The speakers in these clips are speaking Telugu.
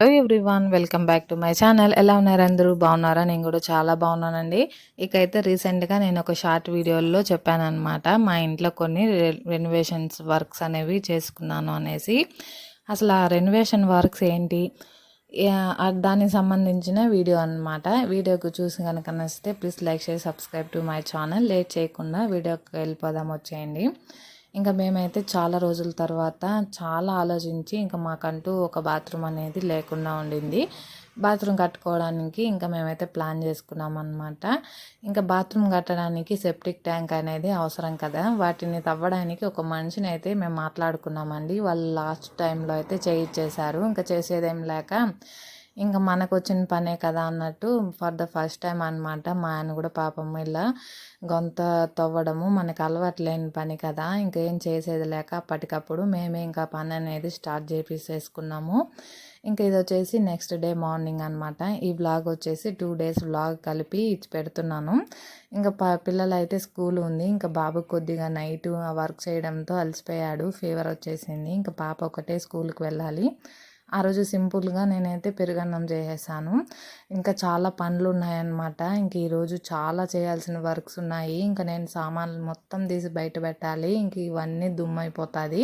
Hello everyone welcome back to my channel ఎలా ఉన్నారు అందరూ? బాగున్నారా? నేను కూడా చాలా బాగున్నానండి. ఇకైతే రీసెంట్గా నేను ఒక షార్ట్ వీడియోలో చెప్పానమాట మా ఇంట్లో కొన్ని రెనోవేషన్స్ వర్క్స్ అనేవి చేసుకున్నాను అనేసి. అసలు ఆ రెనోవేషన్ వర్క్స్ ఏంటి? దానికి సంబంధించిన వీడియో అనమాట వీడియోకు చూసి కనుక నచ్చితే ప్లీజ్ లైక్ చేసి subscribe to my channel late చేయకుండా వీడియోకి వెళ్ళిపోదాం వచ్చేయండి. ఇంకా మేమైతే చాలా రోజుల తర్వాత చాలా ఆలోచించి ఇంకా మాకంటూ ఒక బాత్రూమ్ అనేది లేకుండా ఉండింది. బాత్రూమ్ కట్టుకోవడానికి ఇంకా మేమైతే ప్లాన్ చేసుకున్నాం అనమాట ఇంకా బాత్రూమ్ కట్టడానికి సెప్టిక్ ట్యాంక్ అనేది అవసరం కదా. వాటిని తవ్వడానికి ఒక మనిషిని అయితే మేము మాట్లాడుకున్నామండి. వాళ్ళు లాస్ట్ టైంలో అయితే చేయించేశారు ఇంకా చేసేదేం లేక ఇంకా మనకు వచ్చిన పనే కదా అన్నట్టు ఫర్ ద ఫస్ట్ టైం అనమాట మా ఆయన కూడా పాపం ఇలా గొంత తవ్వడము మనకు అలవాటు లేని పని కదా ఇంకేం చేసేది లేక అప్పటికప్పుడు మేమే ఇంకా పని అనేది స్టార్ట్ చేసేసుకున్నాము ఇంకా ఇది వచ్చేసి నెక్స్ట్ డే మార్నింగ్ అనమాట ఈ బ్లాగ్ వచ్చేసి టూ డేస్ బ్లాగ్ కలిపి ఇచ్చి పెడుతున్నాను. ఇంకా ప పిల్లలైతే స్కూల్ ఉంది ఇంకా బాబు కొద్దిగా నైట్ వర్క్ చేయడంతో అలసిపోయాడు ఫీవర్ వచ్చేసింది. ఇంకా పాప ఒకటే స్కూల్కి వెళ్ళాలి. ఆ రోజు సింపుల్గా నేనైతే పెరుగన్నం చేసేసాను. ఇంకా చాలా పనులు ఉన్నాయన్నమాట ఇంక ఈరోజు చాలా చేయాల్సిన వర్క్స్ ఉన్నాయి. ఇంకా నేను సామాన్లు మొత్తం తీసి బయట పెట్టాలి. ఇంక ఇవన్నీ దుమ్మైపోతుంది.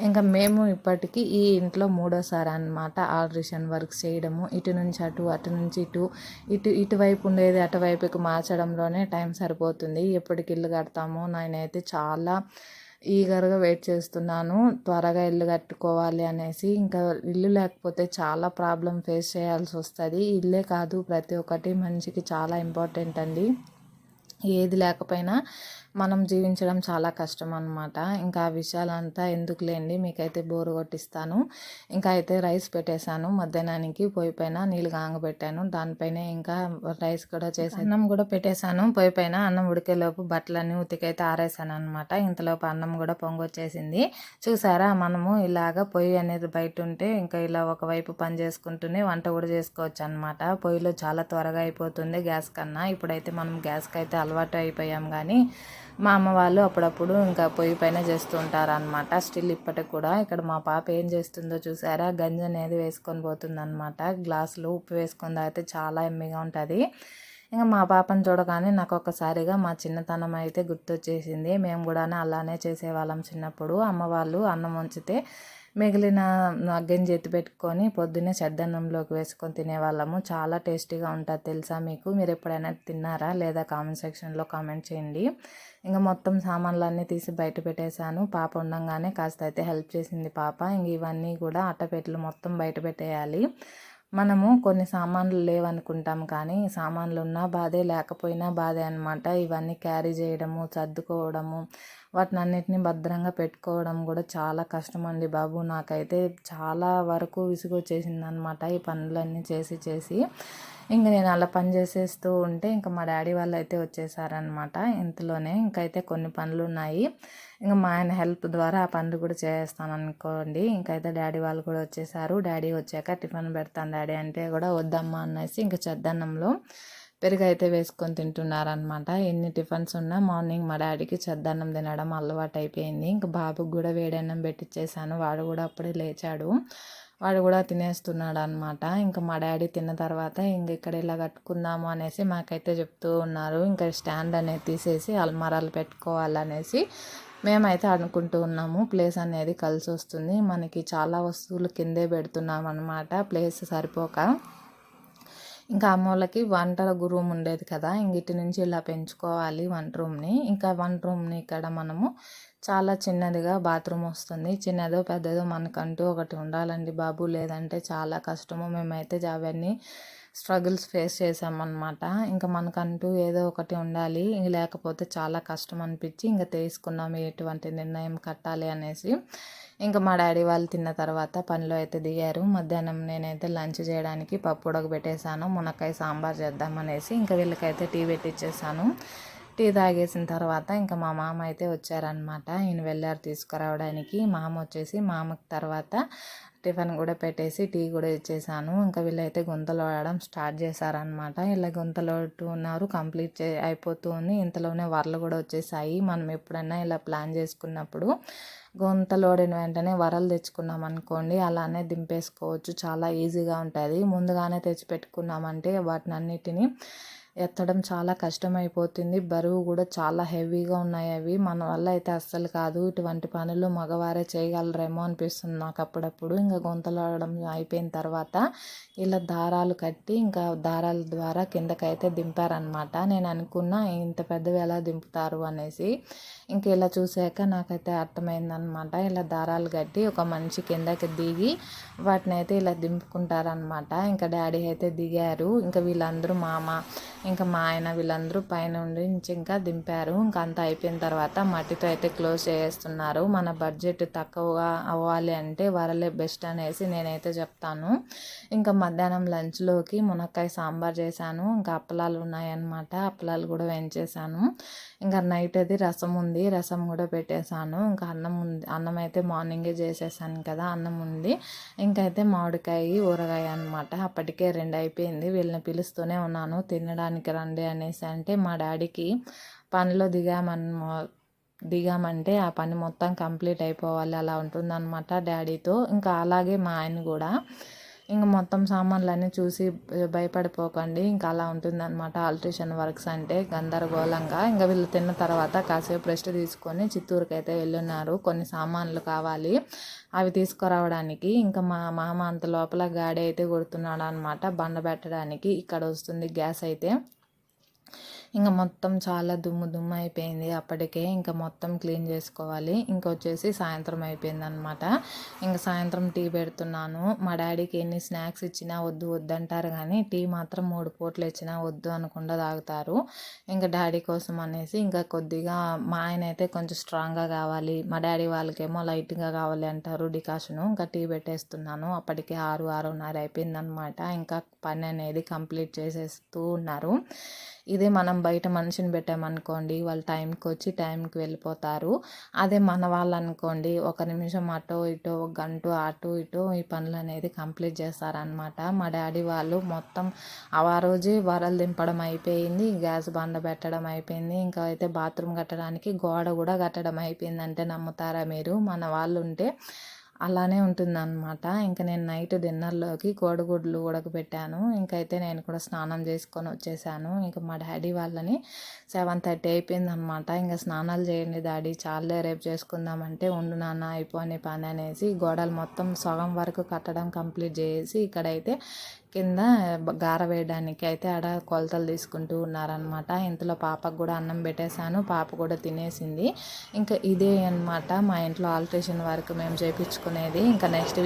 ఇంకా మేము ఇప్పటికీ ఈ ఇంట్లో మూడోసారి అనమాట ఆల్ట్రేషన్ వర్క్స్ చేయడము. ఇటు నుంచి అటు అటు నుంచి ఇటు ఇటు ఇటువైపు ఉండేది అటువైపుకి మార్చడంలోనే టైం సరిపోతుంది. ఎప్పటికి ఇల్లు కడతాము నేనైతే చాలా ఈగర్గా వెయిట్ చేస్తున్నాను. త్వరగా ఇల్లు కట్టుకోవాలి అనేసి ఇంకా ఇల్లు లేకపోతే చాలా ప్రాబ్లం ఫేస్ చేయాల్సి వస్తుంది. ఇల్లే కాదు ప్రతి ఒక్కటి మనిషికి చాలా ఇంపార్టెంట్ అండి. ఏది లేకపోయినా మనం జీవించడం చాలా కష్టం అనమాట ఇంకా ఆ విషయాలంతా ఎందుకు లేండి మీకైతే బోరు కొట్టిస్తాను. ఇంకా అయితే రైస్ పెట్టేశాను. మధ్యాహ్నానికి పొయ్యి పైన నీళ్ళు కాంగబెట్టాను. దానిపైన ఇంకా రైస్ కూడా చేసి అన్నం కూడా పెట్టేశాను. పొయ్యి పైన అన్నం ఉడికేలోపు బట్టలన్నీ ఉతికైతే ఆరేసాను అనమాట ఇంతలోపు అన్నం కూడా పొంగొచ్చేసింది. చూసారా? మనము ఇలాగ పొయ్యి అనేది బయట ఉంటే ఇంకా ఇలా ఒకవైపు పని చేసుకుంటూనే వంట కూడా చేసుకోవచ్చు అనమాట పొయ్యిలో చాలా త్వరగా అయిపోతుంది గ్యాస్ కన్నా. ఇప్పుడైతే మనం గ్యాస్కి అయితే అలవాటు అయిపోయాం కానీ మా అమ్మ వాళ్ళు అప్పుడప్పుడు ఇంకా పొయ్యి పైన చేస్తుంటారనమాట స్టిల్ ఇప్పటికి కూడా. ఇక్కడ మా పాప ఏం చేస్తుందో చూసారా? గంజి అనేది వేసుకొని పోతుంది అనమాట గ్లాసులో ఉప్పు వేసుకొని తాగితే చాలా ఎమ్మిగా ఉంటుంది. ఇంకా మా పాపను చూడగానే నాకు ఒకసారిగా మా చిన్నతనం అయితే గుర్తొచ్చేసింది. మేము కూడా అలానే చేసేవాళ్ళం చిన్నప్పుడు. అమ్మ వాళ్ళు అన్నం ఉంచితే మిగిలిన గంజి చేతి పెట్టుకొని పొద్దున్నే చెద్దన్నంలోకి వేసుకొని తినేవాళ్ళము. చాలా టేస్టీగా ఉంటుంది తెలుసా మీకు? మీరు ఎప్పుడైనా తిన్నారా? లేదా కామెంట్ సెక్షన్లో కామెంట్ చేయండి. ఇంకా మొత్తం సామాన్లన్నీ తీసి బయట పెట్టేశాను. పాప ఉండగానే కాస్త అయితే హెల్ప్ చేసింది పాప. ఇంక ఇవన్నీ కూడా అట్టపెట్టలు మొత్తం బయట పెట్టేయాలి. మనము కొన్ని సామాన్లు లేవనుకుంటాం కానీ సామాన్లు ఉన్నా బాధే లేకపోయినా బాధే అనమాట ఇవన్నీ క్యారీ చేయడము సర్దుకోవడము వాటిని అన్నిటిని భద్రంగా పెట్టుకోవడం కూడా చాలా కష్టం అండి బాబు. నాకైతే చాలా వరకు విసుగొచ్చేసింది అనమాట ఈ పనులన్నీ చేసి చేసి. ఇంక నేను అలా పని చేసేస్తూ ఉంటే ఇంకా మా డాడీ వాళ్ళు అయితే వచ్చేసారనమాట ఇంతలోనే. ఇంకైతే కొన్ని పనులు ఉన్నాయి ఇంకా మా ఆయన హెల్ప్ ద్వారా ఆ పనులు కూడా చేస్తాను అనుకోండి ఇంకైతే డాడీ వాళ్ళు కూడా వచ్చేసారు. డాడీ వచ్చాక టిఫిన్ పెడతాను డాడీ అంటే కూడా వద్దమ్మా అనేసి ఇంకా చెద్దన్నంలో పెరుగు అయితే వేసుకొని తింటున్నారనమాట ఎన్ని టిఫిన్స్ ఉన్నా మార్నింగ్ మా డాడీకి చెద్దన్నం తినడం అలవాటు అయిపోయింది ఇంకా బాబుకి కూడా వేడన్నం పెట్టించేసాను వాడు కూడా అప్పుడే లేచాడు. వాడు కూడా తినేస్తున్నాడు అనమాట ఇంకా మా డాడీ తిన్న తర్వాత ఇంక ఇక్కడ ఇలా కట్టుకుందాము అనేసి మాకైతే చెప్తూ ఉన్నారు. ఇంకా స్టాండ్ అనేది తీసేసి అల్మారాలు పెట్టుకోవాలనేసి మేమైతే అనుకుంటూ ఉన్నాము. ప్లేస్ అనేది కలిసి వస్తుంది మనకి చాలా వస్తువులు కిందే పెడుతున్నాం అనమాట ప్లేస్ సరిపోక ఇంకా అమ్మోళ్ళకి వంట రూమ్ ఉండేది కదా ఇంగిటి నుంచి ఇలా పెంచుకోవాలి వంట రూమ్ని. ఇంకా వంట రూమ్ని ఇక్కడ మనము చాలా చిన్నదిగా బాత్రూమ్ వస్తుంది. చిన్నదో పెద్దదో మనకంటూ ఒకటి ఉండాలండి బాబు. లేదంటే చాలా కష్టము. మేమైతే అవన్నీ స్ట్రగుల్స్ ఫేస్ చేసామన్నమాట. ఇంకా మనకంటూ ఏదో ఒకటి ఉండాలి. లేకపోతే చాలా కష్టం అనిపించి ఇంకా తీసుకున్నాము. ఎటువంటి నిర్ణయం కట్టాలి అనేసి ఇంకా మా డాడీ వాళ్ళు తిన్న తర్వాత పనిలో అయితే దిగారు. మధ్యాహ్నం నేనైతే లంచ్ చేయడానికి పప్పు ఉడకబెట్టేశాను. మునక్కాయ సాంబార్ చేద్దామనేసి ఇంకా వీళ్ళకైతే టీ పెట్టించేసాను టీ తాగేసిన తర్వాత ఇంకా మా మామ అయితే వచ్చారనమాట ఈయన వెళ్ళారు తీసుకురావడానికి. మామ వచ్చేసి మామకి తర్వాత టిఫిన్ కూడా పెట్టేసి టీ కూడా ఇచ్చేసాను. ఇంకా వీళ్ళైతే గుంతలు ఆడడం స్టార్ట్ చేశారనమాట ఇలా గుంతలు ఉన్నారు. కంప్లీట్ చే అయిపోతుంది ఇంతలోనే వరలు కూడా వచ్చేసాయి. మనం ఎప్పుడైనా ఇలా ప్లాన్ చేసుకున్నప్పుడు గుంతలోడిన వెంటనే వరలు తెచ్చుకున్నాం అనుకోండి అలానే దింపేసుకోవచ్చు. చాలా ఈజీగా ఉంటుంది. ముందుగానే తెచ్చి పెట్టుకున్నామంటే వాటిని అన్నిటినీ ఎత్తడం చాలా కష్టమైపోతుంది. బరువు కూడా చాలా హెవీగా ఉన్నాయి అవి. మన వల్ల అయితే అస్సలు కాదు. ఇటువంటి పనులు మగవారే చేయగలరేమో అనిపిస్తుంది నాకు అప్పుడప్పుడు. ఇంకా గొంతలాడడం అయిపోయిన తర్వాత ఇలా దారాలు కట్టి ఇంకా దారాల ద్వారా కిందకైతే దింపారనమాట నేను అనుకున్నా ఇంత పెద్దవి ఎలా దింపుతారు? అనేసి. ఇంక ఇలా చూసాక నాకైతే అర్థమైందనమాట ఇలా దారాలు కట్టి ఒక మనిషి కిందకి దిగి వాటిని అయితే ఇలా దింపుకుంటారనమాట ఇంకా డాడీ అయితే దిగారు. ఇంకా వీళ్ళందరూ మామ ఇంకా మా ఆయన వీళ్ళందరూ పైన ఉండి ఇంకా దింపారు. ఇంకా అంత అయిపోయిన తర్వాత మట్టితో అయితే క్లోజ్ చేస్తున్నారు. మన బడ్జెట్ తక్కువగా అవ్వాలి అంటే వరలే బెస్ట్ అనేసి నేనైతే చెప్తాను. ఇంకా మధ్యాహ్నం లంచ్లోకి మునక్కాయ సాంబార్ చేశాను. ఇంకా అప్పలాలు ఉన్నాయన్నమాట. అప్పలాలు కూడా వేయించేసాను ఇంకా నైట్ అది రసం ఉంది. రసం కూడా పెట్టేశాను. ఇంకా అన్నం ఉంది. అన్నం అయితే మార్నింగే చేసేసాను కదా అన్నం ఉంది. ఇంకైతే మామిడికాయ ఊరగాయ అనమాట అప్పటికే రెండు అయిపోయింది. వీళ్ళని పిలుస్తూనే ఉన్నాను. తినడానికి రండి అనేసి అంటే మా డాడీకి పనిలో దిగామన్ దిగామంటే ఆ పని మొత్తం కంప్లీట్ అయిపోవాలి అలా ఉంటుందన్నమాట డాడీతో. ఇంకా అలాగే మా ఆయన కూడా ఇంకా మొత్తం సామాన్లన్నీ చూసి భయపడిపోకండి. ఇంకా అలా ఉంటుందన్నమాట ఆల్ట్రేషన్ వర్క్స్ అంటే గందరగోళంగా. ఇంకా వీళ్ళు తిన్న తర్వాత కాసేపు రెస్ట్ తీసుకొని చిత్తూరుకి అయితే వెళ్ళున్నారు. కొన్ని సామాన్లు కావాలి. అవి తీసుకురావడానికి ఇంకా మా మామ అంత లోపల గాడి అయితే కొడుతున్నాడు అనమాట బండ పెట్టడానికి. ఇక్కడ వస్తుంది గ్యాస్ అయితే. ఇంకా మొత్తం చాలా దుమ్ము దుమ్ము అయిపోయింది. అప్పటికే ఇంకా మొత్తం క్లీన్ చేసుకోవాలి. ఇంకా వచ్చేసి సాయంత్రం అయిపోయింది అనమాట ఇంకా సాయంత్రం టీ పెడుతున్నాను. మా డాడీకి ఎన్ని స్నాక్స్ ఇచ్చినా వద్దు వద్దంటారు కానీ టీ మాత్రం మూడు పూటలు ఇచ్చినా వద్దు అనకుండా తాగుతారు. ఇంకా డాడీ కోసం అనేసి ఇంకా కొద్దిగా మా ఆయన అయితే కొంచెం స్ట్రాంగ్గా కావాలి. మా డాడీ వాళ్ళకేమో లైట్గా కావాలి అంటారు డికాషను. ఇంకా టీ పెట్టేస్తున్నాను. అప్పటికే ఆరు ఆరున్నర అయిపోయిందనమాట ఇంకా పని అనేది కంప్లీట్ చేసేస్తూ ఉన్నారు. ఇదే మనం బయట మనిషిని పెట్టామనుకోండి వాళ్ళు టైంకి వచ్చి టైంకి వెళ్ళిపోతారు. అదే మన వాళ్ళు అనుకోండి ఒక నిమిషం అటో ఇటో ఒక గంట అటు ఇటు ఈ పనులు అనేది కంప్లీట్ చేస్తారనమాట మా డాడీ వాళ్ళు మొత్తం ఆ రోజే వరలు దింపడం అయిపోయింది గ్యాస్ బండ పెట్టడం అయిపోయింది ఇంకా అయితే బాత్రూమ్ కట్టడానికి గోడ కూడా కట్టడం అయిపోయిందంటే నమ్ముతారా మీరు? మన వాళ్ళు ఉంటే అలానే ఉంటుందన్నమాట. ఇంకా నేను నైట్ డిన్నర్లోకి కోడిగుడ్లు ఉడకబెట్టాను. ఇంకైతే నేను కూడా స్నానం చేసుకొని వచ్చేసాను. ఇంకా మా డాడీ వాళ్ళని సెవెన్ థర్టీ అయిపోయిందనమాట ఇంకా స్నానాలు చేయండి డాడీ చాలే రేపు చేసుకుందామంటే ఉండు నాన్న అయిపోయి పని అనేసి గోడలు మొత్తం సగం వరకు కట్టడం కంప్లీట్ చేసి ఇక్కడైతే కింద గార వేయడానికి అయితే ఆడ కొలతలు తీసుకుంటూ ఉన్నారనమాట ఇంతలో పాపకు కూడా అన్నం పెట్టేశాను. పాప కూడా తినేసింది. ఇంకా ఇదే అనమాట మా ఇంట్లో ఆల్ట్రేషన్ వర్క్ మేము చేయించుకునేది ఇంకా నెక్స్ట్